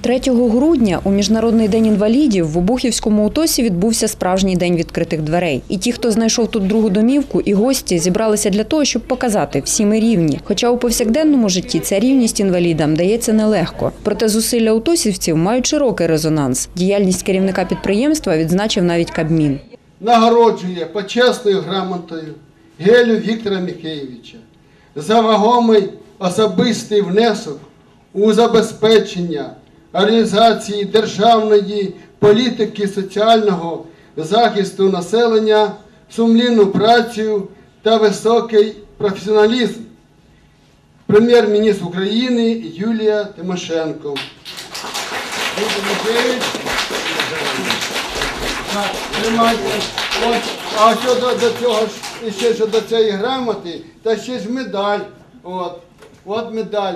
3 грудня у Міжнародний день інвалідів в Обухівському УТОСі відбувся справжній день відкритих дверей. І ті, хто знайшов тут другу домівку, і гості зібралися для того, щоб показати всі ми рівні. Хоча у повсякденному житті ця рівність інвалідам дається нелегко. Проте зусилля утосівців мають широкий резонанс. Діяльність керівника підприємства відзначив навіть Кабмін. нагороджує почесною грамотою Гелю Віктора Міхеєвича за вагомий особистий внесок у забезпечення реалізації державної політики соціального захисту населення, сумлінну працю та високий професіоналізм. Прем'єр-міністр України Юлія Тимошенко. А що до, до цього ще до цієї грамоти, та ще ж медаль. От, от медаль.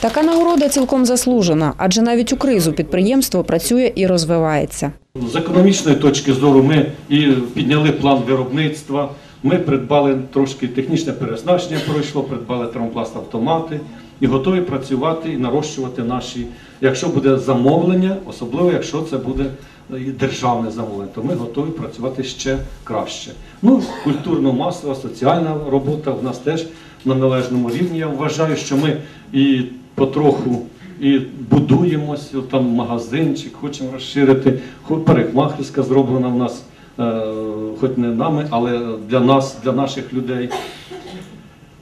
Така нагорода цілком заслужена, адже навіть у кризу підприємство працює і розвивається. З економічної точки зору ми і підняли план виробництва. Ми придбали трошки технічне переоснащення пройшло, придбали термопласт автомати і готові працювати і нарощувати наші, якщо буде замовлення, особливо якщо це буде державне замовлення, то ми готові працювати ще краще. Ну, культурно-масова, соціальна робота в нас теж на належному рівні. Я вважаю, що ми і потроху і будуємось, там магазинчик, хочемо розширити, хоч парикмахерська зроблена в нас, е, хоч не нами, але для нас, для наших людей.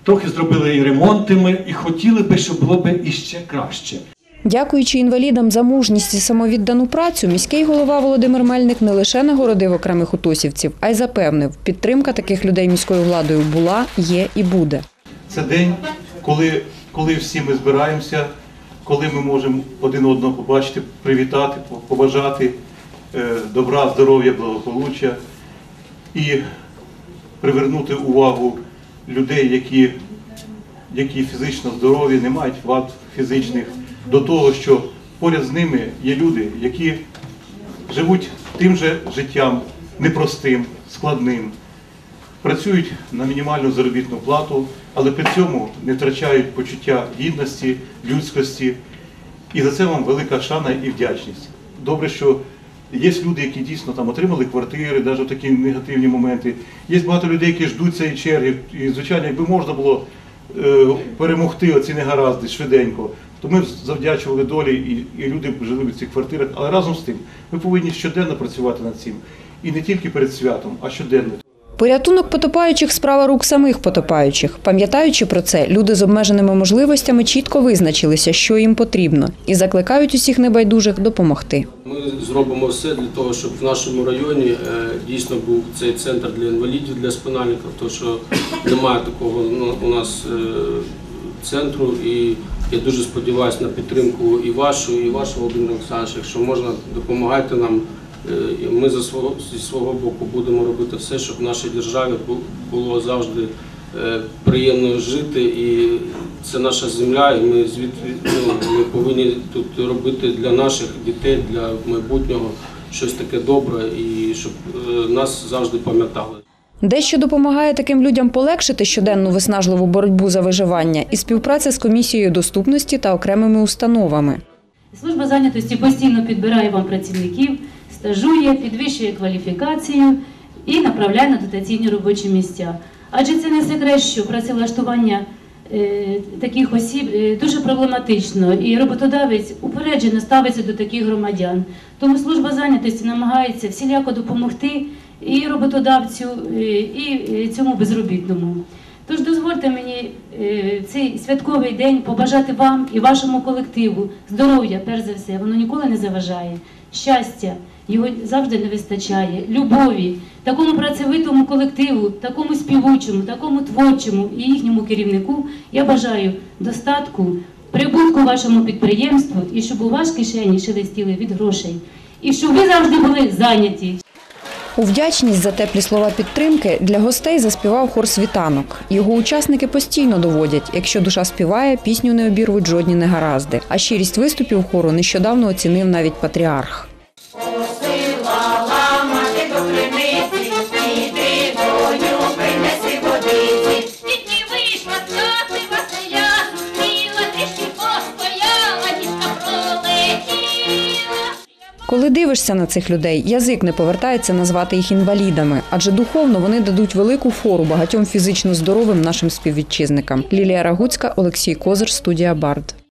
Трохи зробили і ремонти ми, і хотіли би, щоб було би іще краще. Дякуючи інвалідам за мужність і самовіддану працю, міський голова Володимир Мельник не лише нагородив окремих утосівців, а й запевнив, підтримка таких людей міською владою була, є і буде. Це день, коли, коли всі ми збираємося, коли ми можемо один одного побачити, привітати, побажати е, добра, здоров'я, благополуччя і привернути увагу людей, які, які фізично здорові, не мають вад фізичних, до того, що поряд з ними є люди, які живуть тим же життям непростим, складним працюють на мінімальну заробітну плату, але при цьому не втрачають почуття гідності, людськості. І за це вам велика шана і вдячність. Добре, що є люди, які дійсно там отримали квартири, навіть в такі негативні моменти. Є багато людей, які ждуть цієї черги. І, звичайно, якби можна було е, перемогти оці негаразди швиденько, то ми б завдячували долі, і, і люди жили в цих квартирах. Але разом з тим, ми повинні щоденно працювати над цим. І не тільки перед святом, а щоденно. Порятунок потопаючих справа рук самих потопаючих. Пам'ятаючи про це, люди з обмеженими можливостями чітко визначилися, що їм потрібно, і закликають усіх небайдужих допомогти. Ми зробимо все для того, щоб в нашому районі е, дійсно був цей центр для інвалідів, для спинальників, тому що немає такого ну, у нас е, центру. І я дуже сподіваюся на підтримку і вашу, і вашого Володимира Олександровича. Якщо можна, допомагайте нам. Е, Ми за свого, зі свого боку будемо робити все, щоб в нашій державі було завжди е, приємно жити. І це наша земля, і ми звідти ну, ми повинні тут робити для наших дітей, для майбутнього щось таке добре, і щоб е, нас завжди пам'ятали. Дещо допомагає таким людям полегшити щоденну виснажливу боротьбу за виживання і співпраця з комісією доступності та окремими установами. Служба зайнятості постійно підбирає вам працівників, стажує, підвищує кваліфікацію і направляє на дотаційні робочі місця. Адже це не секрет, що працевлаштування е, таких осіб е, дуже проблематично, і роботодавець упереджено ставиться до таких громадян. Тому служба зайнятості намагається всіляко допомогти і роботодавцю, е, і цьому безробітному. Тож дозвольте мені е, цей святковий день побажати вам і вашому колективу здоров'я, перш за все, воно ніколи не заважає. Щастя, його завжди не вистачає, любові, такому працьовитому колективу, такому співучому, такому творчому і їхньому керівнику я бажаю достатку, прибутку вашому підприємству і щоб у ваш кишені шелестіли від грошей. І щоб ви завжди були зайняті. У вдячність за теплі слова підтримки для гостей заспівав хор світанок. Його учасники постійно доводять, якщо душа співає, пісню не обірвуть жодні негаразди. А щирість виступів хору нещодавно оцінив навіть патріарх. Коли дивишся на цих людей, язик не повертається назвати їх інвалідами, адже духовно вони дадуть велику фору багатьом фізично здоровим нашим співвітчизникам. Лілія Рагуцька, Олексій Козир, студія Бард.